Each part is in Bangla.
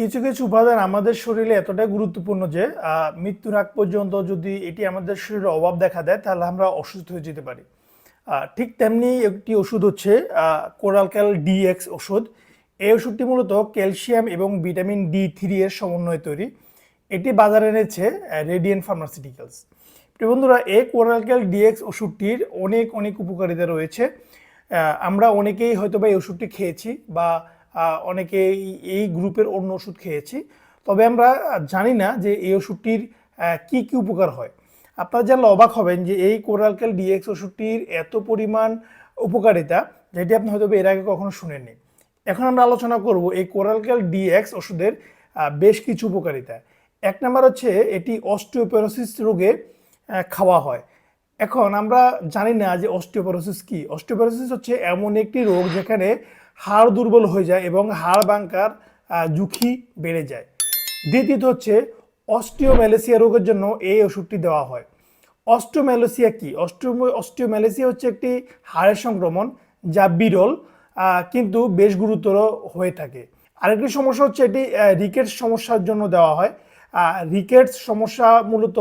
কিছু কিছু উপাদান আমাদের শরীরে এতটাই গুরুত্বপূর্ণ যে মৃত্যুর আগ পর্যন্ত যদি এটি আমাদের শরীরে অভাব দেখা দেয়, তাহলে আমরা অসুস্থ হয়ে যেতে পারি। ঠিক তেমনি একটি ওষুধ হচ্ছে কোরালক্যাল ডিএক্স ওষুধ। এই ওষুধটি মূলত ক্যালসিয়াম এবং ভিটামিন ডি থ্রি এর সমন্বয়ে তৈরি। এটি বাজারে এনেছে রেডিয়েন্ট ফার্মাসিউটিক্যালস। প্রিয় বন্ধুরা, এই কোরালক্যাল ডিএক্স ওষুধটির অনেক অনেক উপকারিতা রয়েছে। আমরা অনেকেই হয়তো বা এই ওষুধটি খেয়েছি বা আহ, অনেকেই এই গ্রুপের অন্য ওষুধ খেয়েছি। তবে আমরা জানি না যে এই ওষুধটির কি কি উপকার হয়। আপনারা জানলে অবাক হবেন যে এই কোরালক্যাল ডিএক্স ওষুধটির এত পরিমাণ উপকারিতা যেটি আপনি হয়তো এর আগে কখনো শুনেননি। এখন আমরা আলোচনা করব এই কোরালক্যাল ডিএক্স ওষুধের বেশ কিছু উপকারিতা। এক নম্বর হচ্ছে এটি অস্টিওপেরোসিস রোগে খাওয়া হয়। এখন আমরা জানি না যে অস্টিওপেরোসিস কি। অস্টিওপেরোসিস হচ্ছে এমন একটি রোগ যেখানে হাড় দুর্বল হয়ে যায় এবং হাড় বাঙ্কার ঝুঁকি বেড়ে যায়। দ্বিতীয়ত হচ্ছে অস্টিওম্যালেসিয়া রোগের জন্য এই ওষুধটি দেওয়া হয়। অস্টিওম্যালেসিয়া কি? অস্টিও অস্টিওম্যালেসিয়া হচ্ছে একটি হাড়ের সংক্রমণ যা বিরল কিন্তু বেশ গুরুতর হয়ে থাকে। আরেকটি সমস্যা হচ্ছে এটি রিকেটস সমস্যার জন্য দেওয়া হয়। রিকেটস সমস্যা মূলত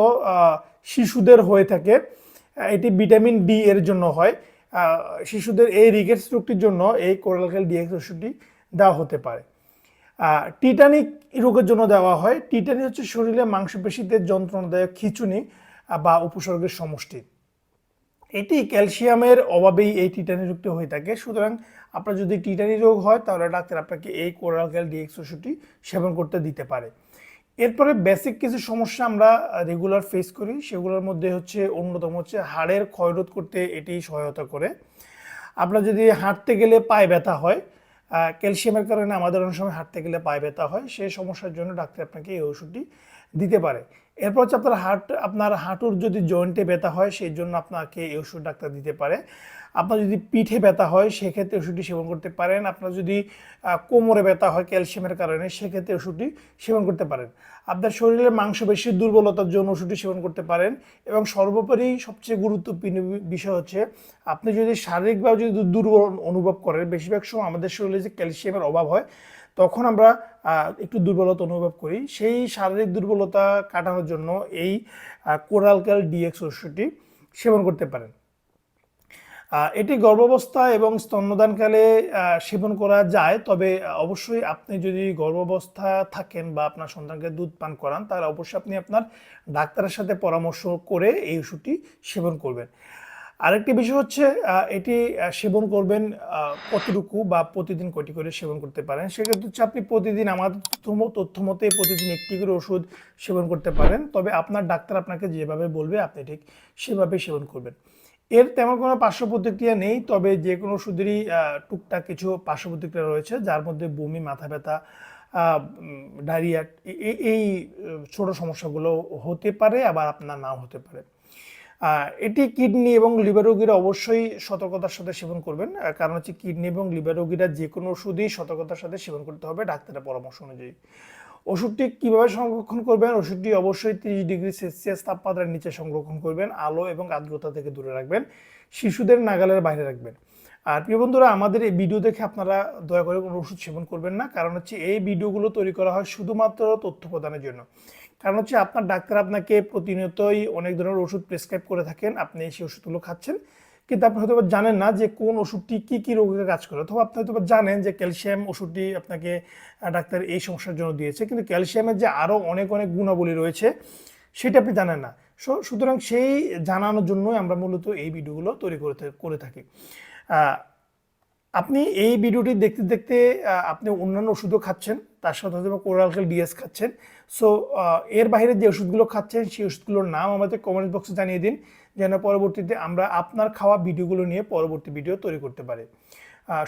শিশুদের হয়ে থাকে। এটি ভিটামিন ডি এর জন্য হয়। শিশুদের এই রিকেটস রোগটির জন্য এই কোরালক্যাল ডিএক্স ওষুধটি দেওয়া হতে পারে। টিটানিক রোগের জন্য দেওয়া হয়। টিটানি হচ্ছে শরীরে মাংসপেশিতে যন্ত্রণাদায়ক খিঁচুনি বা উপসর্গের সমষ্টি। এটি ক্যালসিয়ামের অভাবেই এই টিটানি রোগটি হয়ে থাকে। সুতরাং আপনার যদি টিটানি রোগ হয়, তাহলে ডাক্তার আপনাকে এই কোরালক্যাল ডিএক্স ওষুধটি সেবন করতে দিতে পারে। এরপরে বেসিক কিছু সমস্যা আমরা রেগুলার ফেস করি। সেগুলোর মধ্যে হচ্ছে অন্যতম হচ্ছে হাড়ের ক্ষয়রোধ করতে এটি সহায়তা করে। আপনার যদি হাঁটতে গেলে পায়ে ব্যথা হয় ক্যালসিয়ামের কারণে আমাদের অনেক সময় হাঁটতে গেলে পায়ে ব্যথা হয় সেই সমস্যার জন্য ডাক্তার আপনাকে এই ওষুধটি দিতে পারে। এরপর হচ্ছে আপনার হার্ট, আপনার হাঁটুর যদি জয়েন্টে ব্যথা হয়, সেই জন্য আপনাকে এই ওষুধ ডাক্তার দিতে পারে। আপনার যদি পিঠে ব্যথা হয়, সেক্ষেত্রে ওষুধটি সেবন করতে পারেন। আপনার যদি কোমরে ব্যথা হয়, ক্যালসিয়ামের কারণে, সেক্ষেত্রে ওষুধটি সেবন করতে পারেন। আপনার শরীরের মাংসপেশির দুর্বলতার জন্য ওষুধটি সেবন করতে পারেন। এবং সর্বোপরি সবচেয়ে গুরুত্বপূর্ণ বিষয় হচ্ছে, আপনি যদি শারীরিকভাবে যদি দুর্বল অনুভব করেন, বেশিরভাগ সময় আমাদের শরীরে যে ক্যালসিয়ামের অভাব হয় তখন আমরা একটু দুর্বলতা অনুভব করি। সেই শারীরিক দুর্বলতা কাটানোর জন্য এই কোরালকাল ডিএক্স ওষুধটি সেবন করতে পারেন। এটি গর্ভাবস্থা এবং স্তন্যদানকালে সেবন করা যায়। তবে অবশ্যই আপনি যদি গর্ভাবস্থা থাকেন বা আপনার সন্তানকে দুধ পান করান, তাহলে অবশ্যই আপনি আপনার ডাক্তারের সাথে পরামর্শ করে এই ওষুধটি সেবন করবেন। আরেকটি বিষয় হচ্ছে এটি সেবন করবেন কতটুকু বা প্রতিদিন কটি করে সেবন করতে পারেন? সেক্ষেত্রে হচ্ছে আপনি প্রতিদিন আমাদের তথ্য মতে প্রতিদিন একটি করে ওষুধ সেবন করতে পারেন। তবে আপনার ডাক্তার আপনাকে যেভাবে বলবে, আপনি ঠিক সেভাবে সেবন করবেন। এর তেমন কোনো পার্শ্ব প্রতিক্রিয়া নেই, তবে যে কোনো ওষুধেরই টুকটাক কিছু পার্শ্ব প্রতিক্রিয়া রয়েছে, যার মধ্যে বমি, মাথা ব্যথা ডায়রিয়া এই ছোট সমস্যাগুলো হতে পারে, আবার আপনার নাও হতে পারে। এটি কিডনি এবং লিভার রোগীরা অবশ্যই সতর্কতার সাথে সেবন করবেন। কারণ হচ্ছে কিডনি এবং লিভার রোগীরা যে কোনো ওষুধই সতর্কতার সাথে সেবন করতে হবে ডাক্তারের পরামর্শ অনুযায়ী। ওষুধটি কীভাবে সংরক্ষণ করবেন? ওষুধটি অবশ্যই তিরিশ ডিগ্রি সেলসিয়াস তাপমাত্রার নিচে সংরক্ষণ করবেন। আলো এবং আর্দ্রতা থেকে দূরে রাখবেন। শিশুদের নাগালের বাইরে রাখবেন। আর প্রিয় বন্ধুরা, আমাদের এই ভিডিও দেখে আপনারা দয়া করে কোনো ওষুধ সেবন করবেন না। কারণ হচ্ছে এই ভিডিওগুলো তৈরি করা হয় শুধুমাত্র তথ্য প্রদানের জন্য। কারণ হচ্ছে আপনার ডাক্তার আপনাকে প্রতিনিয়তই অনেক ধরনের ওষুধ প্রেসক্রাইব করে থাকেন, আপনি সেই ওষুধগুলো খাচ্ছেন। কিন্তু আপনি হয়তো জানেন না যে কোন ওষুধটি কি কি রোগের কাজ করে। অথবা আপনি হয়তো জানেন যে ক্যালসিয়াম ওষুধটি আপনাকে ডাক্তার এই সমস্যার জন্য দিয়েছে। কিন্তু ক্যালসিয়ামের যে আরও অনেক অনেক গুণাবলী রয়েছে, সেটা আপনি জানেন না। সুতরাং সেই জানানোর জন্যই আমরা মূলত এই ভিডিওগুলো তৈরি করে করে থাকি। আপনি এই ভিডিওটি দেখতে দেখতে আপনি অন্যান্য ওষুধও খাচ্ছেন, তার সাথে হয়তো কোরালকাল ডিএস খাচ্ছেন। সো এর বাইরে যে ওষুধগুলো খাচ্ছেন, সেই ওষুধগুলোর নাম আমাদের কমেন্ট বক্সে জানিয়ে দিন, যেন পরবর্তীতে আমরা আপনার খাওয়া ভিডিওগুলো নিয়ে পরবর্তী ভিডিও তৈরি করতে পারি।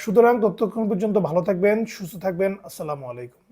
সুতরাং ততক্ষণ পর্যন্ত ভালো থাকবেন, সুস্থ থাকবেন, আসসালামু আলাইকুম।